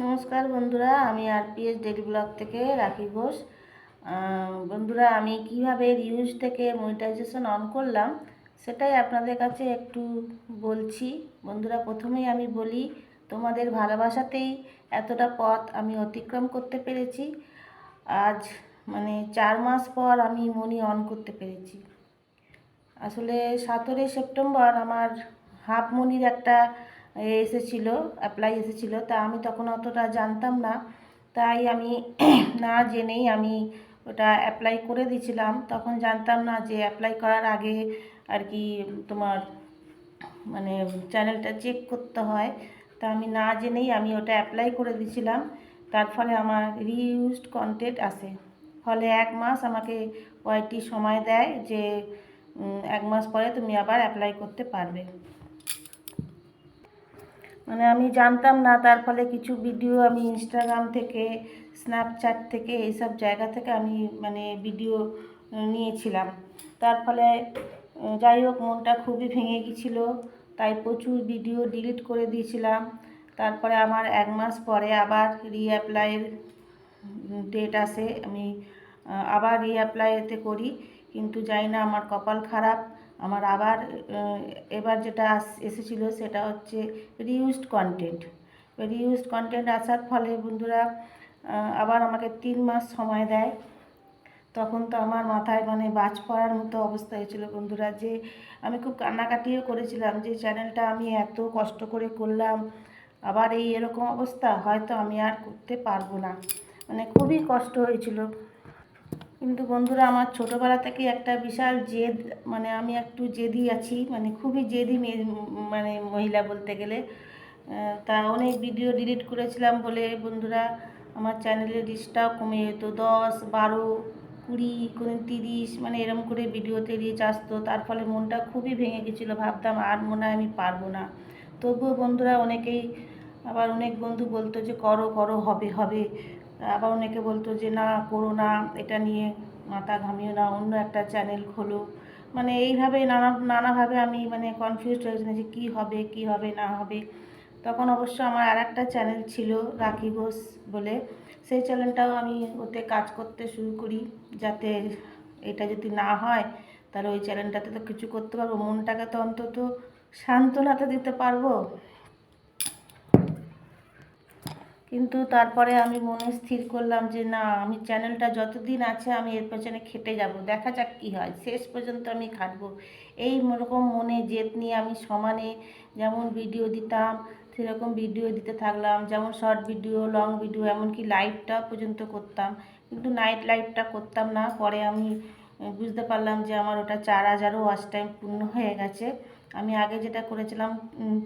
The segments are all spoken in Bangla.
নমস্কার বন্ধুরা, আমি আরপিএস ডেলি ব্লগ থেকে রাখি ঘোষ। বন্ধুরা, আমি কীভাবে রিউজ থেকে মনিটাইজেশন অন করলাম সেটাই আপনাদের কাছে একটু বলছি। বন্ধুরা, প্রথমেই আমি বলি, তোমাদের ভালোবাসাতেই এতটা পথ আমি অতিক্রম করতে পেরেছি। আজ মানে চার মাস পর আমি মনি অন করতে পেরেছি। আসলে সতেরোই সেপ্টেম্বর আমার হাফ মনির একটা এসেছিল অ্যাপ্লাই এসেছিল তা আমি তখন অতটা জানতাম না। তাই আমি না জেনেই আমি ওটা অ্যাপ্লাই করে দিয়েছিলাম। তখন জানতাম না যে অ্যাপ্লাই করার আগে আর কি তোমার মানে চ্যানেলটা চেক করতে হয়। তা আমি না জেনেই আমি ওটা অ্যাপ্লাই করে দিয়েছিলাম। তার ফলে আমার রিইউজড কন্টেন্ট আসে। ফলে এক মাস আমাকে ওয়াইটি সময় দেয় যে এক মাস পরে তুমি আবার অ্যাপ্লাই করতে পারবে। মানে আমি জানতাম না, তার ফলে কিছু ভিডিও আমি ইনস্টাগ্রাম থেকে স্ন্যাপচ্যাট থেকে, এইসব জায়গা থেকে আমি মানে ভিডিও নিয়েছিলাম। তার ফলে যাই হোক, মনটা খুবই ভেঙে গিয়েছিল। তাই প্রচুর ভিডিও ডিলিট করে দিয়েছিলাম। তারপরে আমার এক মাস পরে আবার রিঅ্যাপ্লাইয়ের ডেট আসে। আমি আবার রিঅ্যাপ্লাই এতে করি। কিন্তু জানি না, আমার কপাল খারাপ। আমার আবার এবার যেটা এসেছিল সেটা হচ্ছে রিউজড কন্টেন্ট রিউজড কন্টেন্ট আসার ফলে বন্ধুরা আবার আমাকে তিন মাস সময় দেয়। তখন তো আমার মাথায় মানে বাজ পড়ার মতো অবস্থা হয়েছিল বন্ধুরা যে আমি খুব কান্নাকাটিও করেছিলাম যে চ্যানেলটা আমি এত কষ্ট করে করলাম, আবার এই এরকম অবস্থা, হয়তো আমি আর করতে পারব না। মানে খুবই কষ্ট হয়েছিল। কিন্তু বন্ধুরা, আমার ছোটোবেলা থেকে একটা বিশাল জেদ মানে আমি একটু জেদি আছি মানে খুবই জেদি মেয়ে মানে মহিলা বলতে গেলে। তা অনেক ভিডিও ডিলিট করেছিলাম বলে বন্ধুরা, আমার চ্যানেলের রিচটাও কমে যেত। দশ, বারো, কুড়ি কোনো তিরিশ মানে এরম করে ভিডিওতে রিচ আসতো। তার ফলে মনটা খুবই ভেঙে গেছিল। ভাবতাম আর মনে হয় আমি পারব না। তবুও বন্ধুরা, অনেকেই আবার অনেক বন্ধু বলতো যে, করো করো, হবে হবে। আবার অনেকে বলতো যে, না, করো না, এটা নিয়ে মাথা ঘামিও না, অন্য একটা চ্যানেল খোলো। মানে এইভাবে নানা, নানাভাবে আমি মানে কনফিউজ হয়েছিলাম যে, কী হবে কী হবে, না হবে? তখন অবশ্য আমার আর একটা চ্যানেল ছিল, রাখি ঘোষ বলে। সেই চ্যানেলটাও আমি ওতে কাজ করতে শুরু করি, যাতে এটা যদি না হয়, তাহলে ওই চ্যানেলটাতে তো কিছু করতে পারব। মনটাকে তো অন্তত সান্ত্বনাতে দিতে পারব। কিন্তু তারপরে আমি মনে স্থির করলাম যে না, আমি চ্যানেলটা যতদিন আছে আমি এর পেছনে খেটে যাব। দেখা যাক কী হয়। শেষ পর্যন্ত আমি খাটবো। এই রকম মনে জেদ নিয়ে আমি সমানে যেমন ভিডিও দিতাম, সেরকম ভিডিও দিতে থাকলাম। যেমন শর্ট ভিডিও লং ভিডিও এমনকি লাইভটা পর্যন্ত করতাম। কিন্তু নাইট লাইভটা করতাম না। পরে আমি বুঝতে পারলাম যে আমার ওটা চার হাজারও ওয়াচ টাইম পূর্ণ হয়ে গেছে। আমি আগে যেটা করেছিলাম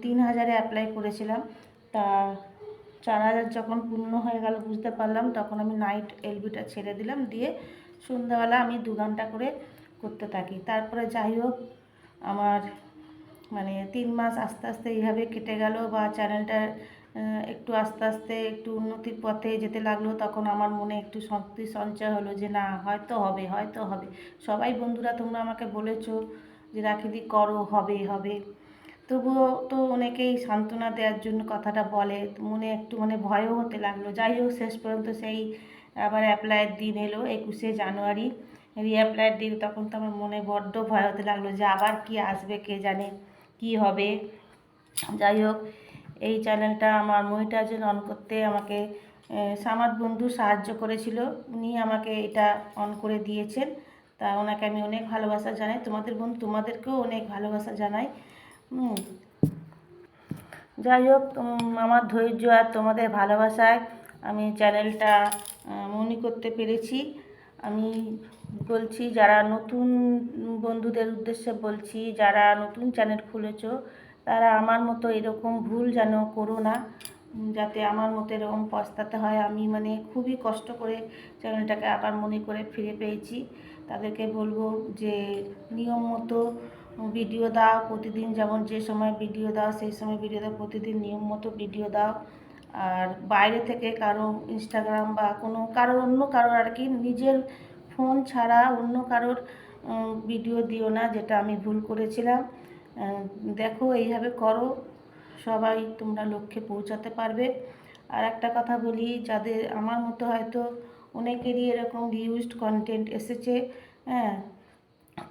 তিন হাজারে অ্যাপ্লাই করেছিলাম। তা চার হাজার যখন পূর্ণ হয়ে গেল, বুঝতে পারলাম, তখন আমি নাইট এলবিটা ছেড়ে দিলাম, দিয়ে সন্ধ্যাবেলা আমি দু ঘণ্টা করে করতে থাকি। তারপরে যাই হোক, আমার মানে তিন মাস আস্তে আস্তে এইভাবে কেটে গেল বা চ্যানেলটা একটু আস্তে আস্তে একটু উন্নতির পথে যেতে লাগল, তখন আমার মনে একটু শক্তি সঞ্চয় হলো যে, না, হয়তো হবে হয়তো হবে। সবাই বন্ধুরা, তোমরা আমাকে বলেছ যে, রাখিদি, করো, হবে হবে। তবুও তো অনেকেই সান্ত্বনা দেওয়ার জন্য কথাটা বলে, মনে একটু মানে ভয়ও হতে লাগল। যাই হোক শেষ পর্যন্ত সেই আবার অ্যাপ্লাইয়ের দিন এলো একুশে জানুয়ারি। রিঅ্যাপ্লাইয়ের দিন তখন তো আমার মনে বড্ড ভয় হতে লাগল যে আবার কি আসবে, কে জানে কি হবে। যাই হোক এই চ্যানেলটা আমার মনিটাইজেশন অন করতে আমাকে সামাদ বন্ধু সাহায্য করেছিল। উনি আমাকে এটা অন করে দিয়েছেন। তা ওনাকে আমি অনেক ভালোবাসা জানাই। তোমাদের বন্ধু, তোমাদেরকেও অনেক ভালোবাসা জানাই। হুম। যাই হোক আমার ধৈর্য আর তোমাদের ভালোবাসায় আমি চ্যানেলটা মনে করতে পেরেছি। আমি বলছি, যারা নতুন বন্ধুদের উদ্দেশ্যে বলছি, যারা নতুন চ্যানেল খুলেছ, তারা আমার মতো এরকম ভুল যেন করো না যাতে আমার মতো এরকম পস্তাতে হয়। আমি মানে খুবই কষ্ট করে চ্যানেলটাকে আবার মনে করে ফিরে পেয়েছি। তাদেরকে বলব যে, নিয়ম মতো ভিডিও দাও, প্রতিদিন যেমন যে সময় ভিডিও দাও, সেই সময় ভিডিও দাও, প্রতিদিন নিয়ম মতো ভিডিও দাও। আর বাইরে থেকে কারও ইনস্টাগ্রাম বা কোনো কারোর অন্য কারোর আর কি নিজের ফোন ছাড়া অন্য কারোর ভিডিও দিও না, যেটা আমি ভুল করেছিলাম। দেখো, এইভাবে করো। সবাই তোমরা লক্ষ্যে পৌঁছাতে পারবে। আর একটা কথা বলি, যাদের আমার মতো হয়তো অনেকেরই এরকম রিউজড কন্টেন্ট এসেছে হ্যাঁ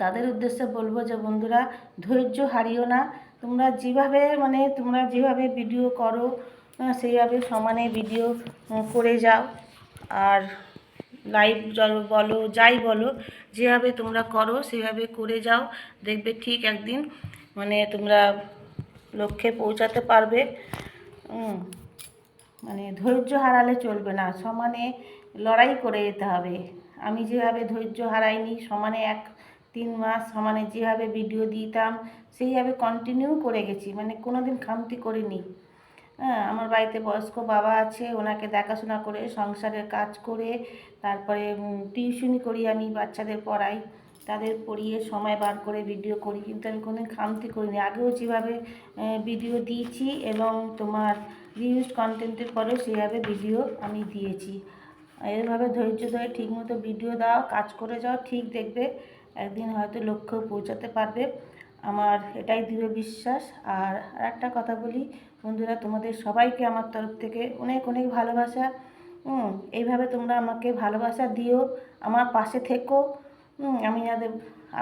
তাদের উদ্দেশ্যে বলব যে, বন্ধুরা, ধৈর্য হারিও না। তোমরা যেভাবে মানে তোমরা যেভাবে ভিডিও করো সেইভাবে সমানে ভিডিও করে যাও। আর লাইভ বলো, যাই বলো, যেভাবে তোমরা করো, সেভাবে করে যাও। দেখবে ঠিক একদিন মানে তোমরা লক্ষ্যে পৌঁছাতে পারবে। মানে ধৈর্য হারালে চলবে না। সমানে লড়াই করে যেতে হবে। আমি যেভাবে ধৈর্য হারাইনি, সমানে এক তিন মাস সমানে যেভাবে ভিডিও দিতাম, সেইভাবে কন্টিনিউ করে গেছি। মানে কোনো দিন খামতি করিনি। হ্যাঁ আমার বাড়িতে বয়স্ক বাবা আছে, ওনাকে দেখাশোনা করে, সংসারের কাজ করে, তারপরে টিউশনি করি আমি, বাচ্চাদের পড়াই, তাদের পড়িয়ে সময় বার করে ভিডিও করি। কিন্তু আমি কোনোদিন খামতি করিনি। আগেও যেভাবে ভিডিও দিয়েছি এবং তোমার রিউজ কন্টেন্টের পরেও সেভাবে ভিডিও আমি দিয়েছি। এভাবে ধৈর্য ধরে ঠিকমতো ভিডিও দাও, কাজ করে যাও, ঠিক দেখবে। একদিন হয়তো লক্ষ্যে পৌঁছাতে পারবে। আমার এটাই দৃঢ় বিশ্বাস। আর একটা কথা বলি, বন্ধুরা, তোমাদের সবাইকে আমার তরফ থেকে অনেক অনেক ভালোবাসা। এইভাবে তোমরা আমাকে ভালোবাসা দিও, আমার পাশে থেকো। আমি যাতে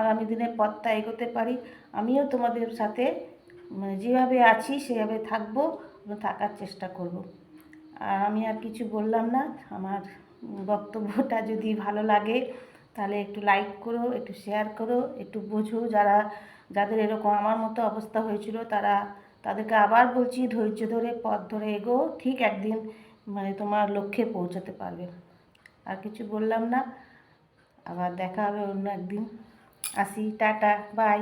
আগামী দিনে পথটা এগোতে পারি, আমিও তোমাদের সাথে যেভাবে আছি সেভাবে থাকব থাকার চেষ্টা করব। আর আমি আর কিছু বললাম না। আমার বক্তব্যটা যদি ভালো লাগে তাহলে একটু লাইক করো, একটু শেয়ার করো, একটু বোঝো যারা, যাদের এরকম আমার মতো অবস্থা হয়েছিল তারা, তাদেরকে আবার বলছি ধৈর্য ধরে, পথ ধরে এগো ঠিক একদিন মানে তোমার লক্ষ্যে পৌঁছাতে পারবে। আর কিছু বললাম না, আবার দেখা হবে অন্য একদিন। আসি, টাটা বাই